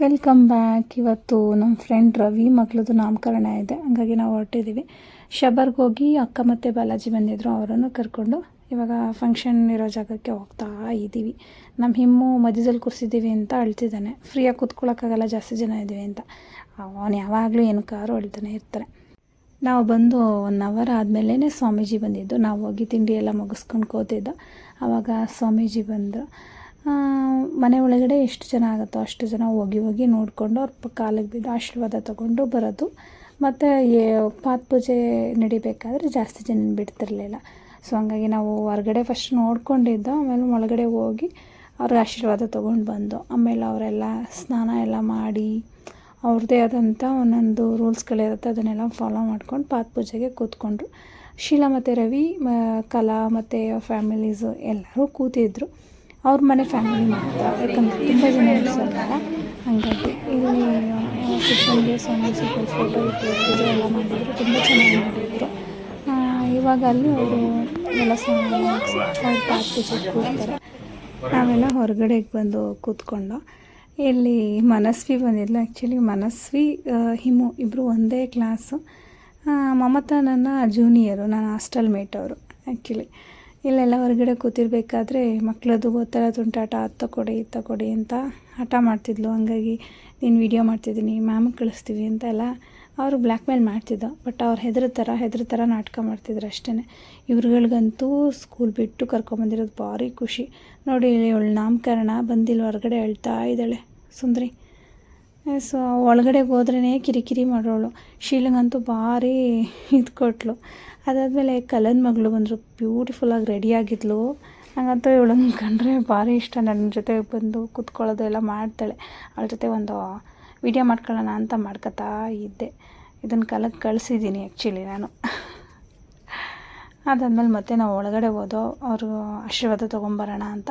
Welcome back ಇವತ್ತು ನಮ್ಮ friend Ravi ಮಗಳದು ನಾಮಕರಣ ಇದೆ. ಹಂಗಾಗಿ ನಾವು ಹೊರಟಿದ್ದೀವಿ. ಶಬರ್ಗೆ ಹೋಗಿ ಅಕ್ಕ ಮತ್ತು ಬಾಲಾಜಿ ಬಂದಿದ್ದರು ಅವರನ್ನು ಕರ್ಕೊಂಡು ಇವಾಗ ಫಂಕ್ಷನ್ ಇರೋ ಜಾಗಕ್ಕೆ ಹೋಗ್ತಾ ಇದ್ದೀವಿ ನಮ್ಮ ಹಿಮ್ಮು ಮಧ್ಯದಲ್ಲಿ ಕೂರಿಸಿದ್ದೀವಿ ಅಂತ ಅಳ್ತಿದ್ದಾನೆ. ಫ್ರೀಯಾಗಿ ಕೂತ್ಕೊಳ್ಳೋಕ್ಕಾಗಲ್ಲ ಜಾಸ್ತಿ ಜನ ಇದ್ದೀವಿ ಅಂತ. ಅವನು ಯಾವಾಗಲೂ ಏನು ಕಾರು ಅಳ್ತಾನೆ ಇರ್ತಾರೆ. ನಾವು ಬಂದು ಒನ್ ಅವರ್ ಆದಮೇಲೆ ಸ್ವಾಮೀಜಿ ಬಂದಿದ್ದು. ನಾವು ಹೋಗಿ ತಿಂಡಿ ಎಲ್ಲ ಮುಗಿಸ್ಕೊಂಡು ಕೂತಿದ್ದು. ಆವಾಗ ಸ್ವಾಮೀಜಿ ಬಂದರು. ಮನೆ ಒಳಗಡೆ ಎಷ್ಟು ಜನ ಆಗುತ್ತೋ ಅಷ್ಟು ಜನ ಹೋಗಿ ಹೋಗಿ ನೋಡಿಕೊಂಡು ಅವ್ರ ಕಾಲಿಗೆ ಬಿದ್ದು ಆಶೀರ್ವಾದ ತಗೊಂಡು ಬರೋದು. ಮತ್ತು ಪಾತ್ ಪೂಜೆ ನಡಿಬೇಕಾದ್ರೆ ಜಾಸ್ತಿ ಜನ ಬಿಡ್ತಿರಲಿಲ್ಲ. ಸೊ ಹಂಗಾಗಿ ನಾವು ಹೊರಗಡೆ ಫಸ್ಟ್ ನೋಡ್ಕೊಂಡಿದ್ದು, ಆಮೇಲೆ ಒಳಗಡೆ ಹೋಗಿ ಅವ್ರ ಆಶೀರ್ವಾದ ತೊಗೊಂಡು ಬಂದು, ಆಮೇಲೆ ಅವರೆಲ್ಲ ಸ್ನಾನ ಎಲ್ಲ ಮಾಡಿ ಅವ್ರದ್ದೇ ಆದಂಥ ಒಂದೊಂದು ರೂಲ್ಸ್ಗಳಿರುತ್ತೆ ಅದನ್ನೆಲ್ಲ ಫಾಲೋ ಮಾಡ್ಕೊಂಡು ಪಾತ್ ಪೂಜೆಗೆ ಕೂತ್ಕೊಂಡ್ರು. ಶೀಲಾ ಮತ್ತು ರವಿ ಕಲಾ ಮತ್ತು ಫ್ಯಾಮಿಲೀಸು ಎಲ್ಲರೂ ಕೂತಿದ್ರು. ಅವ್ರ ಮನೆ ಫ್ಯಾಮಿಲಿ ಮಾಡ್ತಾರೆ. ಯಾಕಂದರೆ ತುಂಬ ಜನ ಇರ್ಸೋದಲ್ಲ ಹಾಗಾಗಿ ಇಲ್ಲಿ ಶಿಕ್ಷಣಿಗೆ ಸ್ವಾಮೀಜಿ ಫೋಟೋ ಇಟ್ಟು ಪೂಜೆ ಎಲ್ಲ ಮಾಡಿದ್ರು. ತುಂಬ ಚೆನ್ನಾಗಿ ಮಾಡಿದ್ರು. ಇವಾಗ ಅಲ್ಲಿ ಅವರು ಎಲ್ಲ ಸ್ನಾನ ಪಾತ್ ಪೂಜೆಗೆ ಕೂರ್ತಾರೆ ನಾವೆಲ್ಲ ಹೊರಗಡೆಗೆ ಬಂದು ಕೂತ್ಕೊಂಡು, ಇಲ್ಲಿ ಮನಸ್ವಿ ಬಂದಿದ್ಲು. ಆ್ಯಕ್ಚುಲಿ ಮನಸ್ವಿ ಹಿಮು ಇಬ್ಬರು ಒಂದೇ ಕ್ಲಾಸು ಮಮತಾ ನನ್ನ ಜೂನಿಯರು ನಾನು ಹಾಸ್ಟೆಲ್ ಮೇಟ್ ಅವರು. ಆ್ಯಕ್ಚುಲಿ ಇಲ್ಲೆಲ್ಲ ಹೊರಗಡೆ ಕೂತಿರ್ಬೇಕಾದ್ರೆ ಮಕ್ಕಳದು ಗೊತ್ತರ ತುಂಟಾಟ ಅದು ತಗೊಡಿ ಇದು ತಗೊಡಿ ಅಂತ ಹಠ ಮಾಡ್ತಿದ್ಲು. ಹಂಗಾಗಿ ನೀನು ವೀಡಿಯೋ ಮಾಡ್ತಿದ್ದೀನಿ ಮ್ಯಾಮಿಗೆ ಕಳಿಸ್ತೀವಿ ಅಂತ ಎಲ್ಲ ಅವರು ಬ್ಲ್ಯಾಕ್ ಮೇಲ್ ಮಾಡ್ತಿದ್ದ. ಬಟ್ ಅವ್ರು ಹೆದ್ರ ಥರ ಹೆದ್ರ ಥರ ನಾಟಕ ಮಾಡ್ತಿದ್ರು ಅಷ್ಟೇ ಇವ್ರುಗಳಿಗಂತೂ ಸ್ಕೂಲ್ ಬಿಟ್ಟು ಕರ್ಕೊಂಬಂದಿರೋದು ಭಾರಿ ಖುಷಿ. ನೋಡಿ ಇಲ್ಲಿ ನಾಮಕರಣ ಬಂದಿಲ್ಲ ಹೊರಗಡೆ ಅಳ್ತಾ ಇದ್ದಾಳೆ. ಸುಂದ್ರಿ. ಸೊ ಒಳಗಡೆಗೆ ಹೋದ್ರೇ ಕಿರಿಕಿರಿ ಮಾಡೋಳು. ಶೀಲಂಗಂತೂ ಭಾರಿ ಇದು ಕೊಟ್ಲು. ಅದಾದಮೇಲೆ ಕಲನ್ ಮಗಳು ಬಂದರು. ಬ್ಯೂಟಿಫುಲ್ಲಾಗಿ ರೆಡಿಯಾಗಿದ್ಲು ನಂಗಂತೂ ಇವಳು ಕಂಡ್ರೆ ಭಾರಿ ಇಷ್ಟ. ನನ್ನ ಜೊತೆ ಬಂದು ಕುತ್ಕೊಳ್ಳೋದು ಎಲ್ಲ ಮಾಡ್ತಾಳೆ. ಅವಳ ಜೊತೆ ಒಂದು ವಿಡಿಯೋ ಮಾಡ್ಕೊಳ್ಳೋಣ ಅಂತ ಮಾಡ್ಕೊತಾ ಇದ್ದೆ. ಇದನ್ನು ಕಲಕ್ಕೆ ಕಳಿಸಿದ್ದೀನಿ ಆ್ಯಕ್ಚುಲಿ ನಾನು. ಅದಾದ್ಮೇಲೆ ಮತ್ತೆ ನಾವು ಒಳಗಡೆ ಹೋದೋ, ಅವರು ಆಶೀರ್ವಾದ ತೊಗೊಂಬರೋಣ ಅಂತ.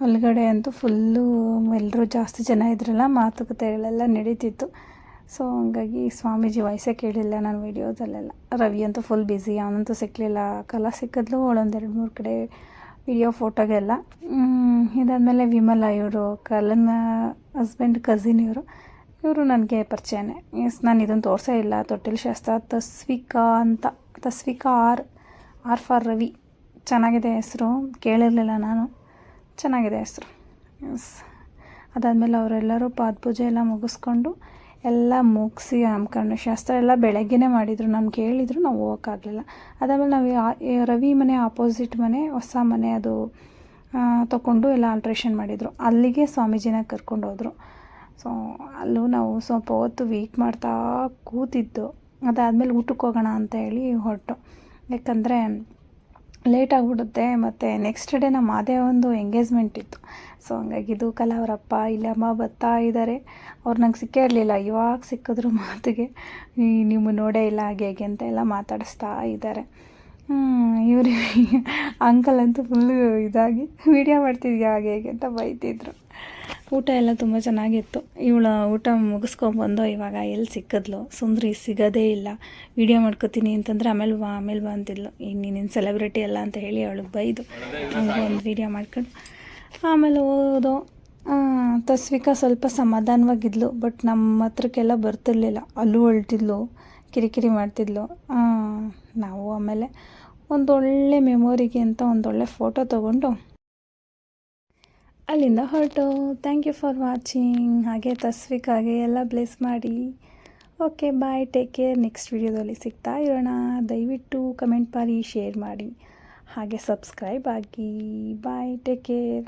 ಒಳಗಡೆ ಅಂತೂ ಫುಲ್ಲು ಎಲ್ಲರೂ ಜಾಸ್ತಿ ಜನ ಇದ್ರಲ್ಲ ಮಾತುಕತೆಗಳೆಲ್ಲ ನಡೀತಿತ್ತು. ಸೊ ಹಂಗಾಗಿ ಸ್ವಾಮೀಜಿ ವಯಸ್ಸೇ ಕೇಳಿಲ್ಲ ನಾನು ವೀಡಿಯೋದಲ್ಲೆಲ್ಲ ರವಿ ಅಂತೂ ಫುಲ್ ಬ್ಯುಸಿ ಅವನಂತೂ ಸಿಕ್ಕಲಿಲ್ಲ ಕಲಾ ಸಿಕ್ಕಿದ್ಲು, ಅವಳೊಂದು ಎರಡು ಮೂರು ಕಡೆ ವಿಡಿಯೋ ಫೋಟೋಗೆಲ್ಲ ಇದಾದಮೇಲೆ ವಿಮಲ ಇವರು ಕಲನ ಹಸ್ಬೆಂಡ್ ಕಸಿನ್ ಇವರು. ಇವರು ನನಗೆ ಪರಿಚಯನೇ. ಎಸ್ ನಾನು ಇದನ್ನು ತೋರಿಸೇ ಇಲ್ಲ. ತೊಟ್ಟಿಲ್ ಶಾಸ್ತ್ರ, ತಸ್ವಿಕಾ ಅಂತ, Tasvika R R for Ravi. ಚೆನ್ನಾಗಿದೆ ಹೆಸರು. ಕೇಳಿರಲಿಲ್ಲ ನಾನು. ಚೆನ್ನಾಗಿದೆ ಹೆಸರು. ಎಸ್ ಅದಾದಮೇಲೆ ಅವರೆಲ್ಲರೂ ಪಾದ ಪೂಜೆ ಎಲ್ಲ ಮುಗಿಸ್ಕೊಂಡು ಎಲ್ಲ ಮುಗಿಸಿ ನಾಮಕರಣ ಶಾಸ್ತ್ರ ಎಲ್ಲ ಬೆಳಗ್ಗೆನೇ ಮಾಡಿದರು. ನಮ್ಗೆ ಹೇಳಿದ್ರು ನಾವು ಹೋಗೋಕ್ಕಾಗಲಿಲ್ಲ ಅದಾದಮೇಲೆ ನಾವು ರವಿ ಮನೆ ಆಪೋಸಿಟ್ ಮನೆ, ಹೊಸ ಮನೆ ಅದು ತಗೊಂಡು ಎಲ್ಲ ಆಲ್ಟ್ರೇಷನ್ ಮಾಡಿದರು. ಅಲ್ಲಿಗೆ ಸ್ವಾಮೀಜಿನ ಕರ್ಕೊಂಡು ಹೋದರು. ಸೊ ಅಲ್ಲೂ ನಾವು ಸ್ವಲ್ಪ ಹೊತ್ತು ವೀಕ್ ಮಾಡ್ತಾ ಕೂತಿದ್ದು. ಅದಾದಮೇಲೆ ಊಟಕ್ಕೆ ಹೋಗೋಣ ಅಂತ ಹೇಳಿ ಹೊರಟು. ಯಾಕಂದರೆ ಲೇಟ್ ಆಗಿಬಿಡುತ್ತೆ. ಮತ್ತು ನೆಕ್ಸ್ಟ್ ಡೇ ನಮ್ಮ ಅದೇ ಒಂದು ಎಂಗೇಜ್ಮೆಂಟ್ ಇತ್ತು. ಸೊ ಹಂಗಾಗಿ ಇದು ಅವರಪ್ಪ, ಇಲ್ಲಿ ಅಮ್ಮ ಬರ್ತಾ ಇದ್ದಾರೆ ಅವ್ರು ನಂಗೆ ಸಿಕ್ಕೇ ಇರಲಿಲ್ಲ. ಇವಾಗ ಸಿಕ್ಕಿದ್ರು ಮಾತಿಗೆ. ನೀವು ನೋಡೇ ಇಲ್ಲ ಹಾಗೆ ಹೇಗೆ ಅಂತ ಎಲ್ಲ ಮಾತಾಡಿಸ್ತಾ ಇದ್ದಾರೆ ಇವರು ಅಂಕಲ್ ಅಂತೂ ಫುಲ್ಲು ಇದಾಗಿ ವೀಡಿಯೋ ಮಾಡ್ತಿದ್ಯಾ ಹಾಗೆ ಹೇಗೆ ಅಂತ ಬೈತಿದ್ರು. ಊಟ ಎಲ್ಲ ತುಂಬ ಚೆನ್ನಾಗಿತ್ತು. ಇವಳು ಊಟ ಮುಗಿಸ್ಕೊಂಬಂದು ಇವಾಗ ಎಲ್ಲಿ ಸಿಕ್ಕಿದ್ಲು? ಸುಂದ್ರಿ ಸಿಗೋದೇ ಇಲ್ಲ. ವೀಡಿಯೋ ಮಾಡ್ಕೋತೀನಿ ಅಂತಂದ್ರೆ ಆಮೇಲೆ ಬಾ ಆಮೇಲೆ ಬಾ ಅಂತಿದ್ಲು. ಈಗ ಸೆಲೆಬ್ರಿಟಿ ಅಲ್ಲ ಅಂತ ಹೇಳಿ ಅವಳಿಗೆ ಬೈದು ಹಂಗೆ ಒಂದು ವೀಡಿಯೋ ಮಾಡ್ಕೊಂಡು ಆಮೇಲೆ ಹೋದೋ ತಸ್ವಿಕಾ ಸ್ವಲ್ಪ ಸಮಾಧಾನವಾಗಿದ್ಲು, ಬಟ್ ನಮ್ಮ ಹತ್ರಕ್ಕೆಲ್ಲ ಬರ್ತಿರ್ಲಿಲ್ಲ. ಅಲ್ಲೂ ಅಳ್ತಿದ್ಲು, ಕಿರಿಕಿರಿ ಮಾಡ್ತಿದ್ಲು. ನಾವು ಆಮೇಲೆ ಒಂದೊಳ್ಳೆ ಮೆಮೊರಿಗೆ ಅಂತ ಒಂದೊಳ್ಳೆ ಫೋಟೋ ತೊಗೊಂಡು ಅಲ್ಲಿಂದ ಹೊರಟು. ಥ್ಯಾಂಕ್ ಯು ಫಾರ್ ವಾಚಿಂಗ್ ಹಾಗೆ ತಸ್ವಿಕಾಗೆ ಎಲ್ಲ ಬ್ಲೆಸ್ ಮಾಡಿ. Okay bye take care next ವಿಡಿಯೋದಲ್ಲಿ ಸಿಗ್ತಾ ಇರೋಣ. ದಯವಿಟ್ಟು ಕಮೆಂಟ್ ಮಾಡಿ ಶೇರ್ ಮಾಡಿ. ಹಾಗೆ ಸಬ್ಸ್ಕ್ರೈಬ್ ಆಗಿ. ಬಾಯ್ ಟೇಕ್ ಕೇರ್